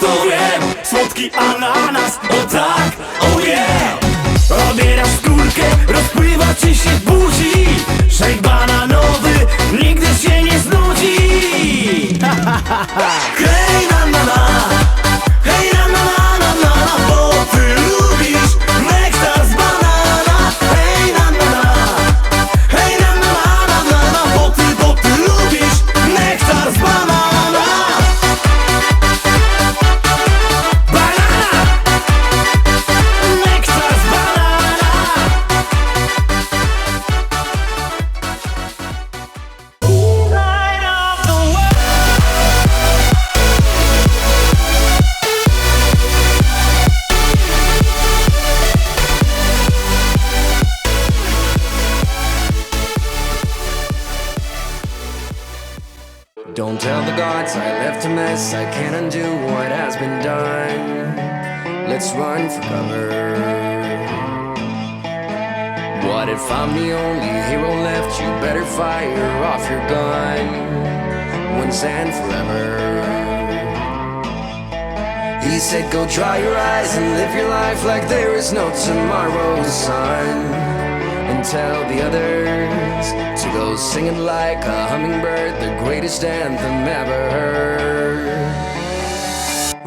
to wiem Słodki ananas, o tak, oh yeah. Obiera skórkę, rozpływa ci się w buzi. Szejk bananowy, nigdy się nie znudzi. Ha ha ha ha Don't tell the gods I left a mess. I can't undo what has been done. Let's run for cover. What if I'm the only hero left? You better fire off your gun once and forever. He said, Go dry your eyes and live your life like there is no tomorrow, son. And tell the others to go singing like a hummingbird, the greatest anthem ever heard.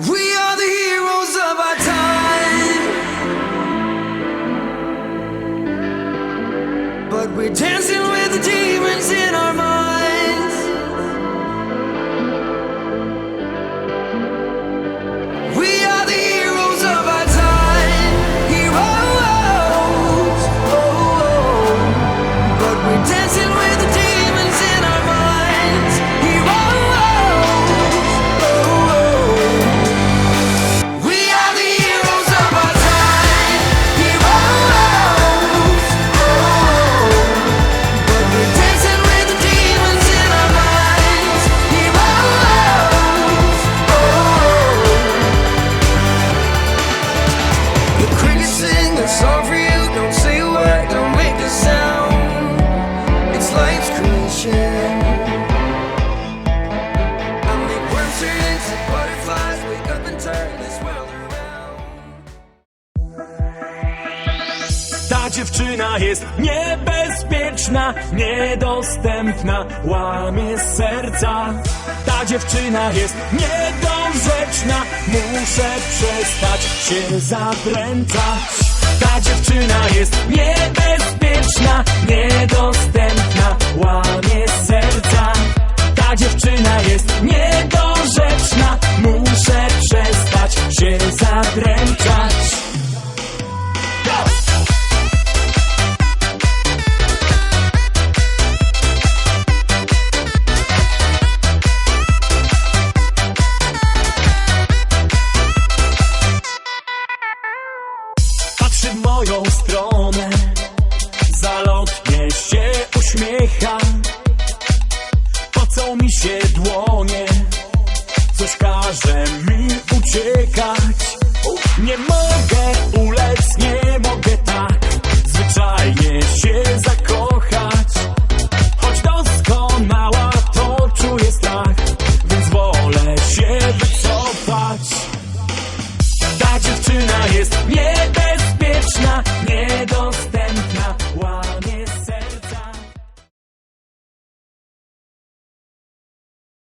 We are the heroes of our time, but we're dancing with the demons in our minds. Jest niebezpieczna, niedostępna, łamie serca. Ta dziewczyna jest niedorzeczna, muszę przestać się zadręczać. Ta dziewczyna jest niebezpieczna, niedostępna, łamie serca. Ta dziewczyna jest niedorzeczna, muszę przestać się zadręczać. drugą stronę. Zalotnie się uśmiecha. Pocą mi się dłonie? Coś każe mi uciekać. Nie mogę ulec, nie mogę tak. Zwyczajnie się zakochać. Choć doskonała to czuję strach Więc wolę się wycofać. Ta dziewczyna jest niebezpieczna. I don't